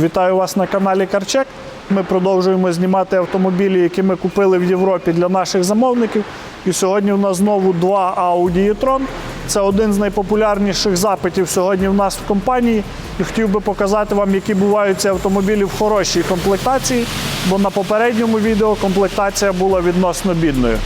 Вітаю вас на каналі Карчек. Ми продовжуємо знімати автомобілі, які ми купили в Європі для наших замовників. І сьогодні у нас знову два Audi e-tron. Це один з найпопулярніших запитів сьогодні в нас в компанії. І хотів би показати вам, які бувають ці автомобілі в хорошій комплектації, бо на попередньому відео комплектація була відносно бідною.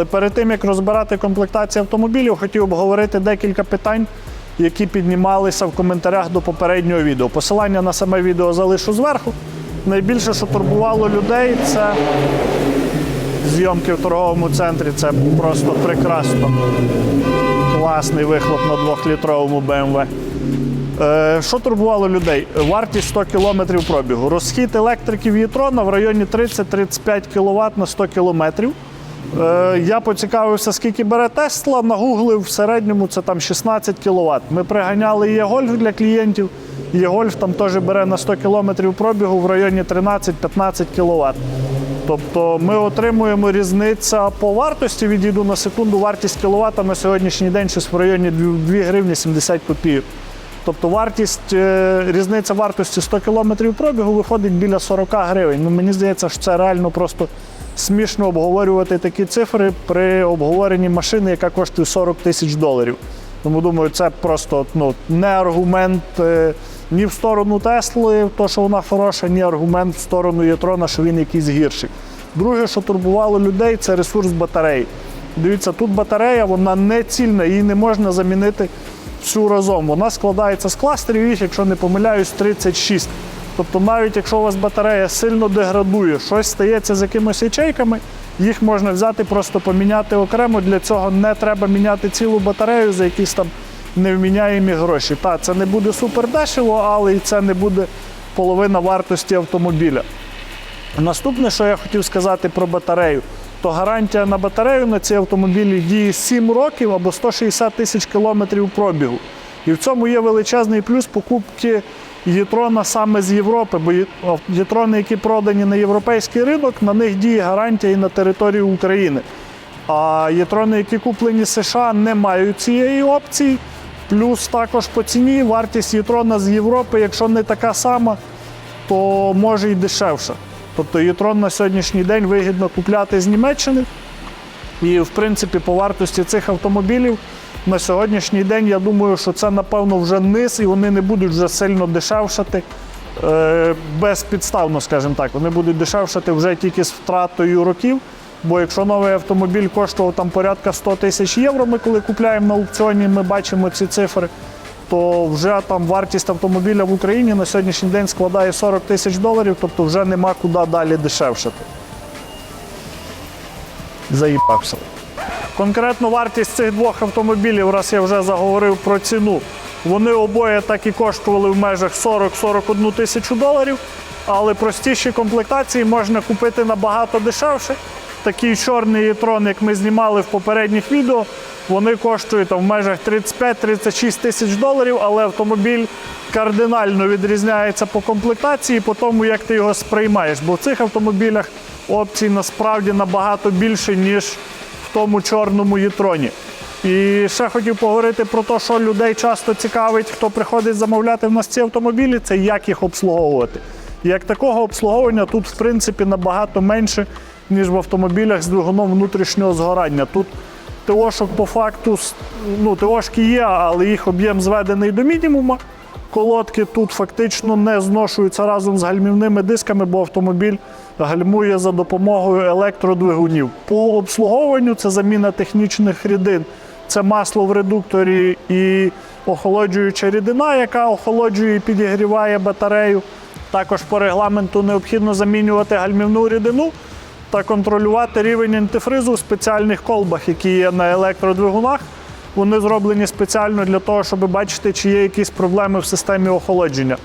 Але перед тим як розбирати комплектацію автомобілів, хотів обговорити декілька питань, які піднімалися в коментарях до попереднього відео. Посилання на саме відео залишу зверху. Найбільше, що турбувало людей, це зйомки в торговому центрі. Це просто прекрасно. Класний вихлоп на 2-літровому BMW. Е, Що турбувало людей? Вартість 100 км пробігу. Розхід електрики В'єтрона в районі 30-35 кВт на 100 км. Е, Я поцікавився, скільки бере Тесла, нагуглив в середньому це там 16 кВт. Ми приганяли є-гольф для клієнтів. Є-гольф там теж бере на 100 км пробігу в районі 13-15 кВт. Тобто ми отримуємо різниця по вартості. Відійду на секунду. Вартість кіловата на сьогоднішній день щось в районі 2 гривні 70 копійок. Тобто вартість, е, різниця вартості 100 км пробігу виходить біля 40 гривень. Ну, мені здається, що це реально просто смішно обговорювати такі цифри при обговоренні машини, яка коштує 40 тисяч доларів. Тому думаю, це просто ну, не аргумент е, ні в сторону Тесли, то що вона хороша, ні аргумент в сторону Єтрона, що він якийсь гірший. Друге, що турбувало людей, це ресурс батареї. Дивіться, тут батарея, вона не цільна, її не можна замінити всю разом. Вона складається з кластерів, їх, якщо не помиляюсь, 36. Тобто, навіть якщо у вас батарея сильно деградує, щось стається з якимись ячейками, їх можна взяти, просто поміняти окремо. Для цього не треба міняти цілу батарею за якісь там невміняємі гроші. Та, це не буде супер дешево, але і це не буде половина вартості автомобіля. Наступне, що я хотів сказати про батарею, то гарантія на батарею на ці автомобілі діє 7 років або 160 тисяч кілометрів пробігу. І в цьому є величезний плюс покупки Єтрона саме з Європи, бо єтрони, які продані на європейський ринок, на них діє гарантія і на території України. А єтрони, які куплені США, не мають цієї опції. Плюс також по ціні вартість єтрона з Європи, якщо не така сама, то може й дешевше. Тобто єтрон на сьогоднішній день вигідно купляти з Німеччини. І, в принципі, по вартості цих автомобілів на сьогоднішній день, я думаю, що це, напевно, вже низ, і вони не будуть вже сильно дешевшати е, безпідставно, скажімо так. Вони будуть дешевшати вже тільки з втратою років. Бо якщо новий автомобіль коштував там порядка 100 тисяч євро, ми коли купляємо на аукціоні, ми бачимо ці цифри, то вже там вартість автомобіля в Україні на сьогоднішній день складає 40 тисяч доларів, тобто вже нема куди далі дешевшати. Заїбався. Конкретно вартість цих двох автомобілів, раз я вже заговорив про ціну, вони обоє так і коштували в межах 40-41 тисячу доларів, але простіші комплектації можна купити набагато дешевше. Такий чорний трон, як ми знімали в попередніх відео, вони коштують там, в межах 35-36 тисяч доларів, але автомобіль кардинально відрізняється по комплектації, по тому, як ти його сприймаєш. Бо в цих автомобілях опцій насправді набагато більше, ніж тому чорному єтроні. І ще хотів поговорити про те, що людей часто цікавить, хто приходить замовляти в нас ці автомобілі, це як їх обслуговувати. Як такого обслуговування тут, в принципі, набагато менше, ніж в автомобілях з двигуном внутрішнього згорання. Тут ТОшок по факту ну, ТОшки є, але їх об'єм зведений до мінімуму. Колодки тут фактично не зношуються разом з гальмівними дисками, бо автомобіль гальмує за допомогою електродвигунів. По обслуговуванню це заміна технічних рідин. Це масло в редукторі і охолоджуюча рідина, яка охолоджує і підігріває батарею. Також по регламенту необхідно замінювати гальмівну рідину та контролювати рівень антифризу в спеціальних колбах, які є на електродвигунах. Вони зроблені спеціально для того, щоб бачити, чи є якісь проблеми в системі охолодження.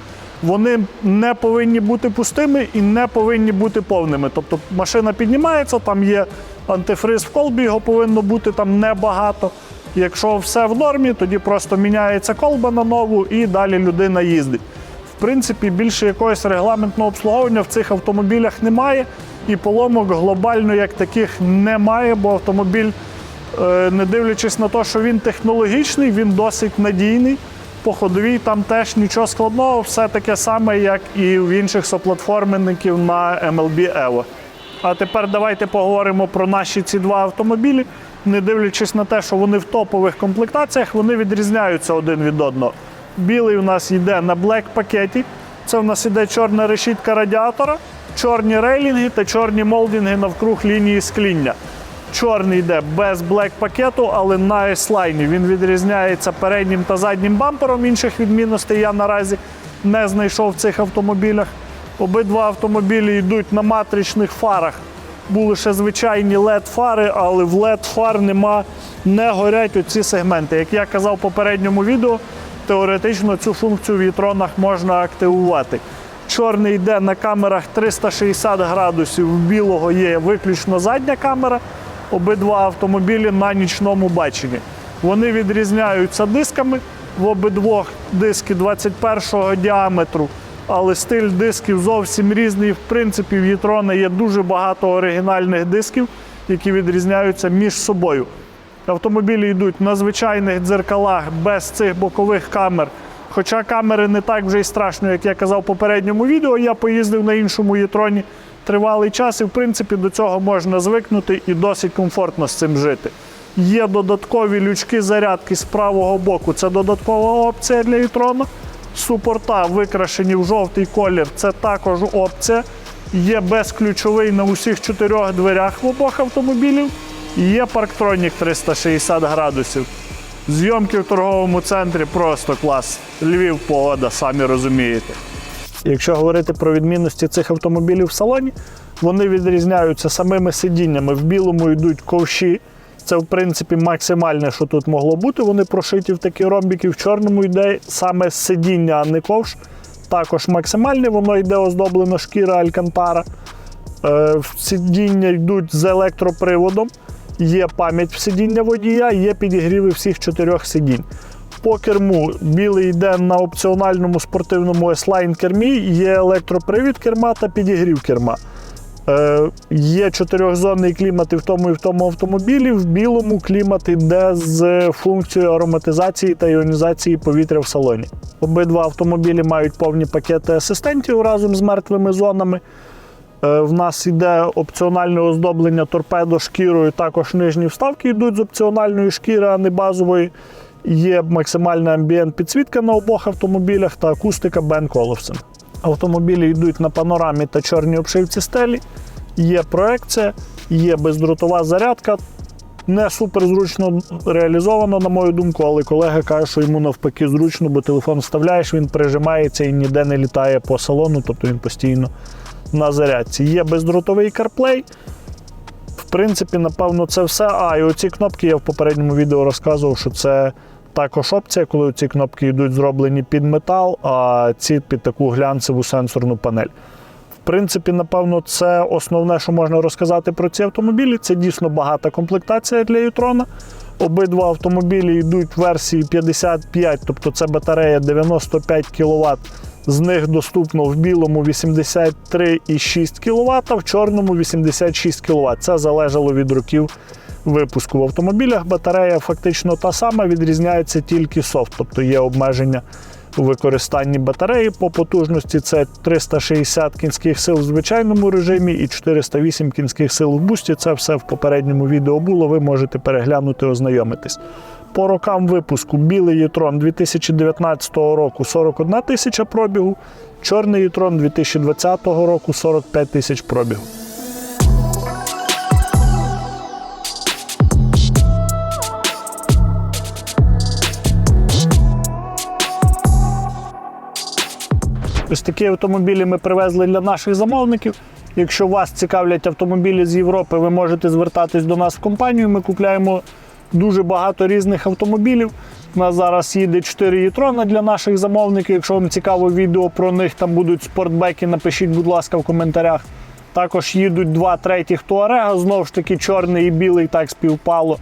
Вони не повинні бути пустими і не повинні бути повними. Тобто машина піднімається, там є антифриз в колбі, його повинно бути там небагато. Якщо все в нормі, тоді просто міняється колба на нову і далі людина їздить. В принципі, більше якогось регламентного обслуговування в цих автомобілях немає, і поломок глобально як таких немає, бо автомобіль, не дивлячись на те, що він технологічний, він досить надійний. По ходовій там теж нічого складного, все таке саме, як і в інших соплатформенників на MLB Evo. А тепер давайте поговоримо про наші ці два автомобілі. Не дивлячись на те, що вони в топових комплектаціях, вони відрізняються один від одного. Білий у нас йде на блек пакеті. Це у нас йде чорна решітка радіатора, чорні рейлінги та чорні молдинги навкруг лінії скління. Чорний йде без блек пакету, але на S-Line. Він відрізняється переднім та заднім бампером. Інших відмінностей я наразі не знайшов в цих автомобілях. Обидва автомобілі йдуть на матричних фарах. Були ще звичайні LED-фари, але в LED-фар нема, не горять оці сегменти. Як я казав в попередньому відео, теоретично цю функцію в вітронах можна активувати. Чорний йде на камерах 360 градусів, в білого є виключно задня камера. Обидва автомобілі на нічному баченні. Вони відрізняються дисками. В обидвох диски 21-го діаметру, але стиль дисків зовсім різний. В принципі, в Єтрона є дуже багато оригінальних дисків, які відрізняються між собою. Автомобілі йдуть на звичайних дзеркалах без цих бокових камер. Хоча камери не так вже й страшно, як я казав в попередньому відео, я поїздив на іншому Єтроні тривалий час, і в принципі до цього можна звикнути і досить комфортно з цим жити. Є додаткові лючки зарядки з правого боку. Це додаткова опція для Єтрона. Супорта викрашені в жовтий колір. Це також опція. Є безключовий на усіх чотирьох дверях в обох автомобілів. Є парктронік 360 градусів. Зйомки в торговому центрі просто клас. Львів погода, самі розумієте. Якщо говорити про відмінності цих автомобілів в салоні, вони відрізняються самими сидіннями. В білому йдуть ковші. Це, в принципі, максимальне, що тут могло бути. Вони прошиті в такі ромбіки. В чорному йде саме сидіння, а не ковш. Також максимальне, воно йде оздоблено шкіра Алькантара. Е, Сидіння йдуть з електроприводом. Є пам'ять в сидіння водія, є підігріви всіх чотирьох сидінь. По керму білий йде на опціональному спортивному S-Line кермі, є електропривід керма та підігрів керма. Е, є чотирьохзонний клімат і в тому і в тому автомобілі. В білому клімат йде з функцією ароматизації та іонізації повітря в салоні. Обидва автомобілі мають повні пакети асистентів разом з мертвими зонами. Е, В нас йде опціональне оздоблення торпедо шкірою. Також нижні вставки йдуть з опціональної шкіри, а не базової. Є максимальна амбієнт підсвітка на обох автомобілях та акустика Бен Коловсен. Автомобілі йдуть на панорамі та чорній обшивці стелі. Є проекція, є бездротова зарядка. Не супер зручно реалізовано, на мою думку, але колега каже, що йому навпаки зручно, бо телефон вставляєш, він прижимається і ніде не літає по салону, тобто він постійно на зарядці. Є бездротовий CarPlay. В принципі, напевно, це все. А, і оці кнопки я в попередньому відео розказував, що це також опція, коли ці кнопки йдуть зроблені під метал, а ці під таку глянцеву сенсорну панель. В принципі, напевно, це основне, що можна розказати про ці автомобілі. Це дійсно багата комплектація для Ютрона. Обидва автомобілі йдуть в версії 55, тобто це батарея 95 кВт. З них доступно в білому 83,6 кВт, в чорному 86 кВт. Це залежало від років випуску. В автомобілях батарея фактично та сама, відрізняється тільки софт, тобто є обмеження у використанні батареї. По потужності це 360 кінських сил в звичайному режимі і 408 кінських сил в бусті. Це все в попередньому відео було. Ви можете переглянути, ознайомитись. По рокам випуску білий Єтрон 2019 року 41 тисяча пробігу, чорний Єтрон 2020 року 45 тисяч пробігу. Ось такі автомобілі ми привезли для наших замовників. Якщо вас цікавлять автомобілі з Європи, ви можете звертатись до нас в компанію. Ми купляємо дуже багато різних автомобілів. У нас зараз їде 4 Єтрона для наших замовників. Якщо вам цікаво відео про них, там будуть спортбеки, напишіть, будь ласка, в коментарях. Також їдуть два третіх Туарега, знову ж таки, чорний і білий так співпало.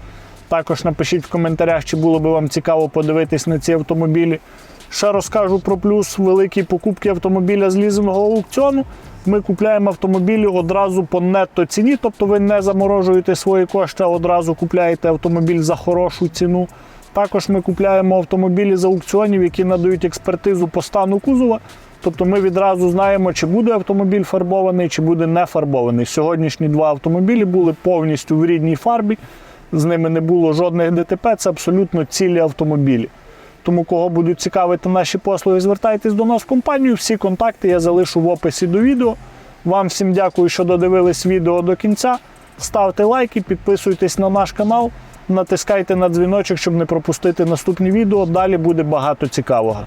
Також напишіть в коментарях, чи було би вам цікаво подивитись на ці автомобілі. Ще розкажу про плюс великій покупки автомобіля з лізингового аукціону. Ми купляємо автомобілі одразу по нетто ціні, тобто ви не заморожуєте свої кошти, а одразу купляєте автомобіль за хорошу ціну. Також ми купляємо автомобілі з аукціонів, які надають експертизу по стану кузова. Тобто ми відразу знаємо, чи буде автомобіль фарбований, чи буде не фарбований. Сьогоднішні два автомобілі були повністю в рідній фарбі, з ними не було жодних ДТП, це абсолютно цілі автомобілі. Тому, кого будуть цікавити наші послуги, звертайтесь до нас в компанію. Всі контакти я залишу в описі до відео. Вам всім дякую, що додивились відео до кінця. Ставте лайки, підписуйтесь на наш канал, натискайте на дзвіночок, щоб не пропустити наступні відео. Далі буде багато цікавого.